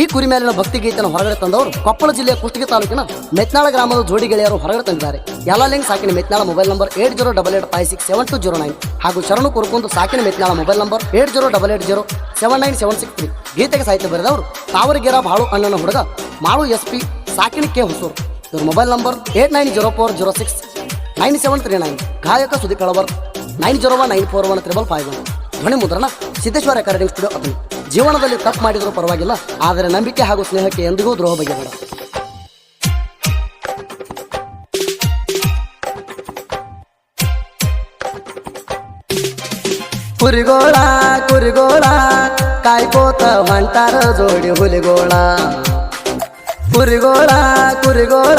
ಈ ಕುರಿ ಮೇಲಿನ ಭಕ್ತಿ ಗೀತೆಯನ್ನು ಹೊರಗಡೆ ತಂದವರು ಕೊಪ್ಪಳ ಜಿಲ್ಲೆಯ ಕುಷ್ಟಗಿ ತಾಲೂಕಿನ ಮೆತ್ನಾಳ ಗ್ರಾಮದ ಜೋಡಿ ಗೆಳೆಯರು ಹೊರಗಡೆ ತಂದಿದ್ದಾರೆ. ಎಲ್ಲ link ಸಾಕಿನ Methnal mobile number eight zero double eight five six seven two zero nine ಹಾಗೂ Sharanu Kurukundu ಸಾಕಿನ Methnal mobile number eight zero double eight zero seven nine seven six three ಗೀತೆಗೆ ಸಾಹಿತ್ಯ ಬರೆದವರು ತಾವರಿಗೆರ ಬಾಳು ಅಣ್ಣನ ಹುಡುಗ ಮಾಳು ಎಸ್ ಪಿ ಸಾಕಿನ ಕೆ ಹೊಸೂರು. ಇವ್ರ mobile number eight nine zero four zero six nine seven three nine ಗಾಯಕ Sudeep Kalavar nine zero one nine four one triple five one. ಧ್ವನಿ ಮುದ್ರಣ ಸಿದ್ದೇಶ್ವರ ರೆಕಾರ್ಡಿಂಗ್ ಸ್ಟುಡಿಯೋ ಅತನಿ ಜೀವನದಲ್ಲಿ ತಪ್ಪು ಮಾಡಿದರೂ ಪರವಾಗಿಲ್ಲ, ಆದರೆ ನಂಬಿಕೆ ಹಾಗೂ ಸ್ನೇಹಕ್ಕೆ ಎಂದಿಗೂ ದ್ರೋಹ ಬಗೆಬೇಡ ಕುರಿಗೋಳ ಕುರಿಗೋಳ, ಕಾಯ್ಕೋತ ಹೊಂಟಾರ ಜೋಡಿ ಹುಲಿಗೋಳ. ಕುರಿಗೋಳ ಕುರಿಗೋಳ,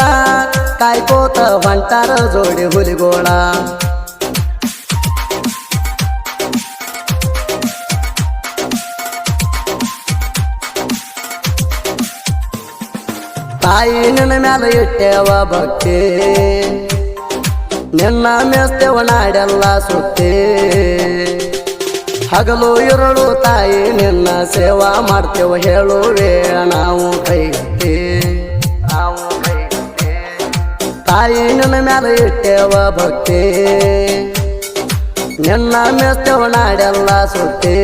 ಕಾಯ್ಕೋತ ಹೊಂಟಾರ ಜೋಡಿ ಹುಲಿಗೋಳ. ತಾಯಿ ನಿನ್ನ ಮ್ಯಾಲ ಇಟ್ಟೇವ ಭಕ್ತಿ. ನಿನ್ನ ಮೇಸ್ತೇವ ನಾಡೆಲ್ಲ ಸುತ್ತಿ. ಹಗಲು ಇರಳು ತಾಯಿ ನಿನ್ನ ಸೇವಾ ಮಾಡ್ತೇವ ಹೇಳುವೆ ನಾವು ಕೈ ತಾಯಿ ನಿನ್ನ ಮ್ಯಾಲ ಇಟ್ಟೇವ ಭಕ್ತಿ. ನಿನ್ನ ಮೇಸ್ತೇವ ನಾಡೆಲ್ಲ ಸುತ್ತಿ.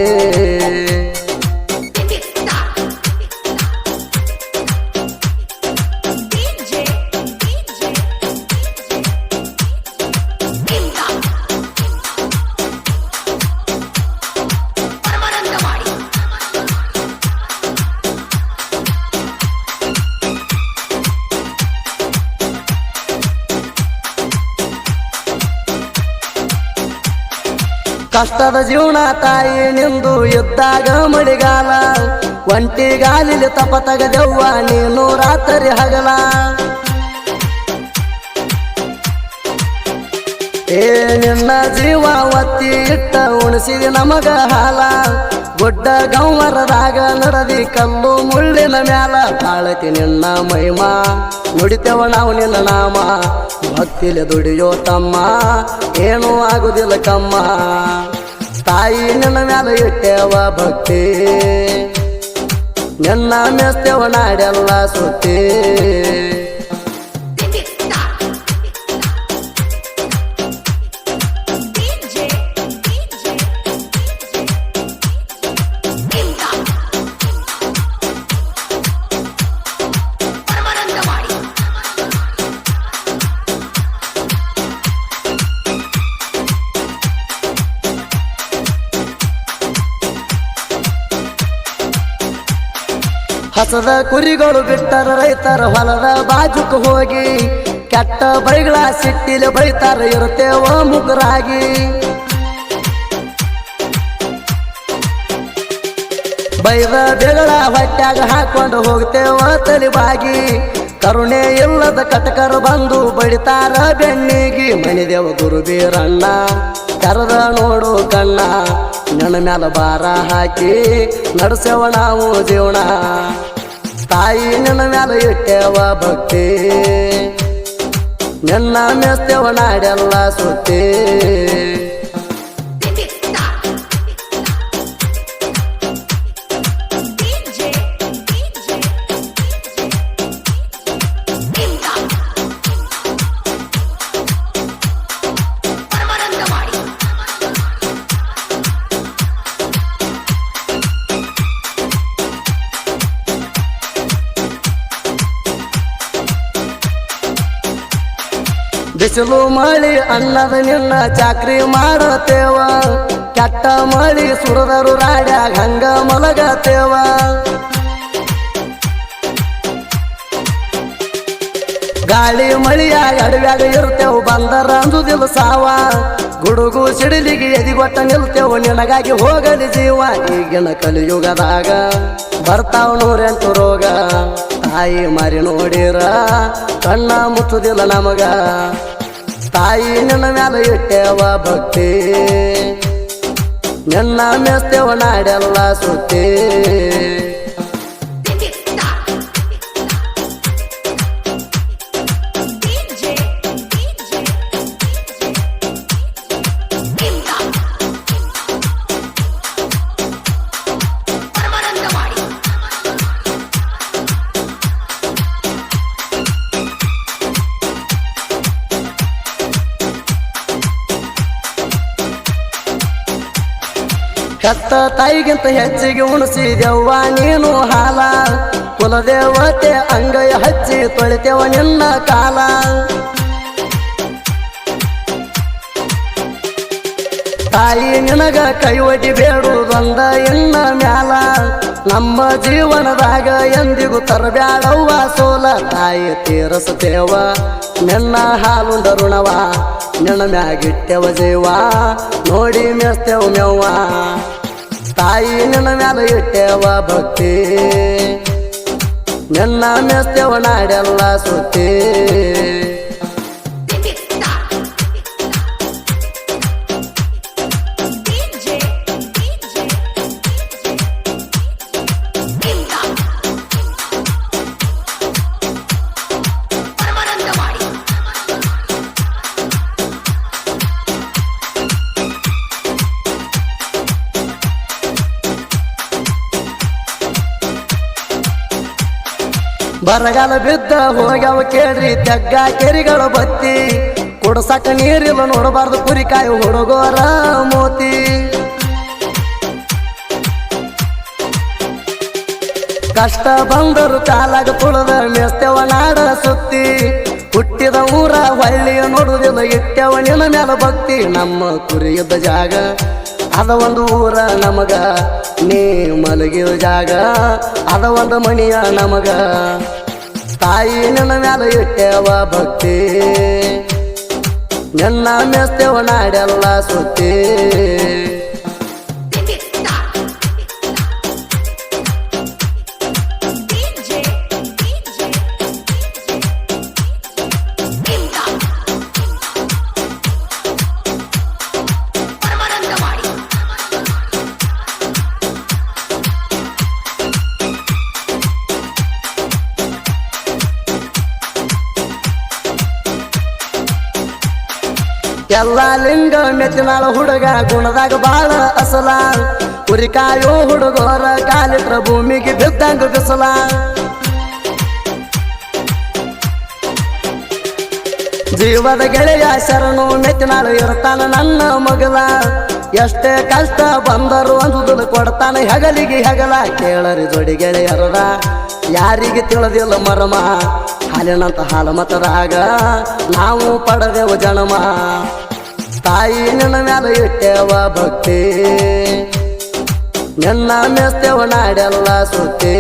ಕಷ್ಟದ ಜೀವನ ತಾಯಿ ನಿಂದು ಇದ್ದಾಗ ಮಳಿಗಾಲ. ಒಂಟಿ ಗಾಲಿಲಿ ತಪ ತಗದೆವ್ವ, ನೀನು ರಾತ್ರಿ ಹಗಲ. ಏ, ನಿನ್ನ ಜೀವ ಒತ್ತಿ ಇಟ್ಟ ಉಣಿಸಿದ ನಮಗ ಹಾಲ. ಗುಡ್ಡ ಗೌಮರದಾಗ ನಡದಿ ಕಲ್ಲು ಮುಳ್ಳಿನ ಮ್ಯಾಲ ತಾಳತಿ ನಿನ್ನ ಮಹಿಮಾ. ನುಡಿತೇವ ನಾವು ನಿನ್ನ ನಾಮ. ಭಕ್ತಿಲಿ ದುಡಿಯೋ ತಮ್ಮ. ಏನೂ ಆಗುದಿಲ್ಲ ಕಮ್ಮ. ತಾಯಿ ನಿನ್ನ ಮ್ಯಾಲ ಇಟ್ಟೇವ ಭಕ್ತಿ. ನಿನ್ನ ಮೆಸ್ತೇವ ನಾಡೆಲ್ಲ ಸುತ್ತಿ. ಹಸದ ಕುರಿಗಳು ಬಿಟ್ಟರ ರೈತರ ಹೊಲದ ಬಾಜುಕ್ ಹೋಗಿ, ಕೆಟ್ಟ ಬೈಗಳ ಸಿಟ್ಟಿಲಿ ಬೈತಾರ ಇರುತ್ತೇವ ಮುಗ್ರಾಗಿ. ಬೈದ ಬೆಗಳ ಹೊಟ್ಯಾಗ ಹಾಕೊಂಡು ಹೋಗ್ತೇವ ತಲಿಬಾಗಿ. ಕರುಣೆ ಇಲ್ಲದ ಕಟಕರು ಬಂದು ಬಡಿತಾರ ಬೆಣ್ಣಿಗಿ. ಮನಿದೇವ ಗುರುಬೀರಣ್ಣ ಕರೆದ ನೋಡು ಕಣ್ಣ ನನ್ನ ಮ್ಯಾಲ ಭಾರ ಹಾಕಿ ನಡೆಸೇವ ನಾವು ಜೀವನ. ತಾಯಿ ನನ್ನ ಮ್ಯಾಲ ಇಟ್ಟೇವ ಭಕ್ತಿ. ನನ್ನ ಮೆಸ್ತೇವ ನಾಡೆಲ್ಲ ಸುತ್ತಿ. ಬಿಸಿಲು ಮಳಿ ಅನ್ನದ ನಿನ್ನ ಚಾಕ್ರಿ ಮಾಡತೇವ. ಕೆಟ್ಟ ಮಳಿ ಸುರದರು ರಾಡ್ಯಾಗ ಹಂಗ ಮಲಗತೇವ. ಗಾಳಿ ಮಳಿಯಾಗ ಅಡವ್ಯಾಗ ಇರ್ತೇವ, ಬಂದರ ಅಂದುದಿಲ್ಲ ಸಾವ ಗುಡುಗು ಸಿಡಿಲಿಗೆ ಎದಿಗೊಟ್ಟ ನಿಲ್ತೇವ, ನಿನಗಾಗಿ ಹೋಗಲಿ ಜೀವ ಈಗಿನ ಕಲಿಯುಗದಾಗ. ಬರ್ತಾವ ನೂರೆಂಟು ರೋಗ. ತಾಯಿ ಮಾರಿ ನೋಡಿರ, ಕಣ್ಣ ಮುಚ್ಚುದಿಲ್ಲ ನಮಗ. ತಾಯಿ ನಿನ್ನ ಮೇಲೆ ಇಟ್ಟೇವ ಭಕ್ತಿ. ನಿನ್ನ ಮೆಸ್ತೇವ ನಾಡೆಲ್ಲ ಸುತ್ತಿ. ಕತ್ತ ತಾಯಿಗಿಂತ ಹೆಚ್ಚಿಗೆ ಉಣಿಸಿದೆವ್ವ ನೀನು ಹಾಲ. ಕುಲದೇವತೆ ಅಂಗೈ ಹಚ್ಚಿ ತೊಳಿತೇವ ನಿನ್ನ ಕಾಲ. ತಾಯಿ ನಿನಗ ಕೈ ಒಡ್ಡಿ ಬೇಡುವುದೊಂದ ಇನ್ನ ಮ್ಯಾಲ. ನಮ್ಮ ಜೀವನದಾಗ ಎಂದಿಗೂ ತರಬ್ಯಾಡವ್ವ ಸೋಲ. ತಾಯಿ ತೀರಸತೇವ ನಿನ್ನ ಹಾಲು ಋಣವ ನಿನ್ನ ಮ್ಯಾಗಿಟ್ಟೆವ ಜೀವ. ನೋಡಿ ಮೆಸ್ತೇವ ಮೆವ್ವ ತಾಯಿ ನಿನ್ನ ಮ್ಯಾಲ ಇಟ್ಟೆವ ಭಕ್ತಿ. ನಿನ್ನ ಮೆಸ್ತೇವ ನಾಡೆಲ್ಲ ಸುತ್ತಿ. ಬರಗಾಲ ಬಿದ್ದ ಹೋಗ್ಯಾವ ಕೇಳ್ರಿ ತೆಗ್ಗ ಕೆರಿಗಳು ಬತ್ತಿ. ಕುಡ್ಸಕ ನೀರಿಲ್ಲ ನೋಡಬಾರ್ದು ಕುರಿಕಾಯಿ ಹುಡುಗೋರ ಮೋತಿ. ಕಷ್ಟ ಬಂದರು ಕಾಲಾಗ ತುಳದ ಮೆಸ್ತೇವ ನಾಡ ಸುತ್ತಿ. ಹುಟ್ಟಿದ ಊರ ಹಳ್ಳಿಯ ನೋಡುವುದಿಲ್ಲ ಇಟ್ಟೆವ ನಿನ್ನ ಮೇಲೆ ಭಕ್ತಿ. ನಮ್ಮ ಕುರಿಯದ ಜಾಗ ಅದ ಒಂದು ಊರ ನಮಗ, ನೀ ಮಲಗಿದ ಜಾಗ. ಅದ ಒಂದು ಮಣಿಯ ನಮಗ. ತಾಯಿ ನನ್ನ ಮ್ಯಾಲ ಇಟ್ಟೆವ ಭಕ್ತಿ. ನನ್ನ ಮೆಸ್ತೇವ ನಾಡೆಲ್ಲ ಸುತ್ತಿ. ಎಲ್ಲ ಲಿಂಗ ಮೆತ್ತಿನಾಳ ಹುಡುಗ ಗುಣದಾಗ ಬಾಳ ಅಸಲ. ಕುರಿಕಾಯೋ ಹುಡುಗೋರ ಕಾಲಿಟ್ರ ಭೂಮಿಗೆ ಬಿದ್ದಂಗ ಬಿಸಲ. ಜೀವದ ಗೆಳೆಯ ಶರಣು ಮೆತ್ತಿನಾಳ ಇರ್ತಾನ ನನ್ನ ಮಗಲ ಎಷ್ಟೇ ಕಷ್ಟ ಬಂದರು ಅಂದುದು ಕೊಡ್ತಾನೆ ಹೆಗಲಿಗೆ ಹೆಗಲ. ಕೇಳರಿ ಜೋಡಿ ಗೆಳೆಯರದ ಯಾರಿಗೆ ತಿಳಿದಿಲ್ಲ ಮರಮ. ಹಾಲಿನಂತ ಹಾಲು ಮತದಾಗ ನಾವು ಪಡೆದೆವು ಜನಮ. ತಾಯಿ ನಿನ್ನ ಮೇಲೆ ಇಟ್ಟೆವ ಭಕ್ತಿ. ನಿನ್ನ ಮೆಸ್ತೇವ ನಾಡೆಲ್ಲ ಸುತ್ತಿ.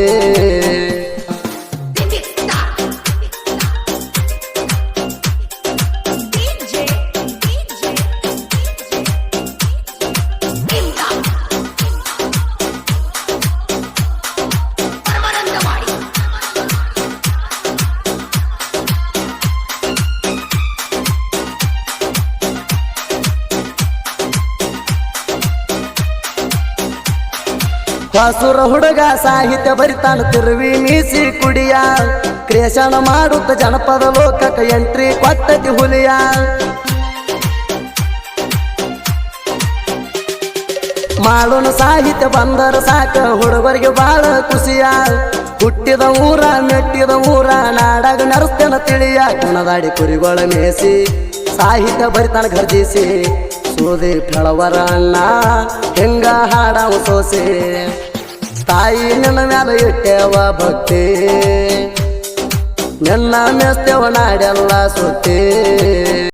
ಹೊಸುರ ಹುಡುಗ ಸಾಹಿತ್ಯ ಬರಿತಾನ ತಿರುವಿ ಮೀಸಿ ಕುಡಿಯ. ಕ್ರಿಯಶನ ಮಾಡುತ್ತ ಜನಪದ ಲೋಕಕ್ಕೆ ಎಂಟ್ರಿ ಕೊಟ್ಟತಿ ಹುಲಿಯ. ಮಾಡೋಣ ಸಾಹಿತ್ಯ ಬಂದರ ಸಾಕ ಹುಡುಗರಿಗೆ ಬಾಳ ಖುಷಿಯ. ಹುಟ್ಟಿದ ಊರ, ಮೆಟ್ಟಿದ ಊರ, ನಾಡಾಗ ನರಸ್ತೇನ ತಿಳಿಯ. ಕಣದಾಡಿ ಕುರಿಗಳ ಮೇಸಿ ಸಾಹಿತ್ಯ ಬರಿತಾನ ಗರ್ಜಿಸಿ ಸೂದಿ ಫಳವರ ಅಣ್ಣ ಹೆಂಗ ಹಾಡ ಸೋಸೆ. ತಾಯಿ ನಿನ್ನ ಮ್ಯಾಲ ಇಟ್ಟೆವ ಭಕ್ತಿ. ನಿನ್ನ ಮೆಸ್ತೇವ ನಾಡೆಲ್ಲ ಸುತ್ತಿ.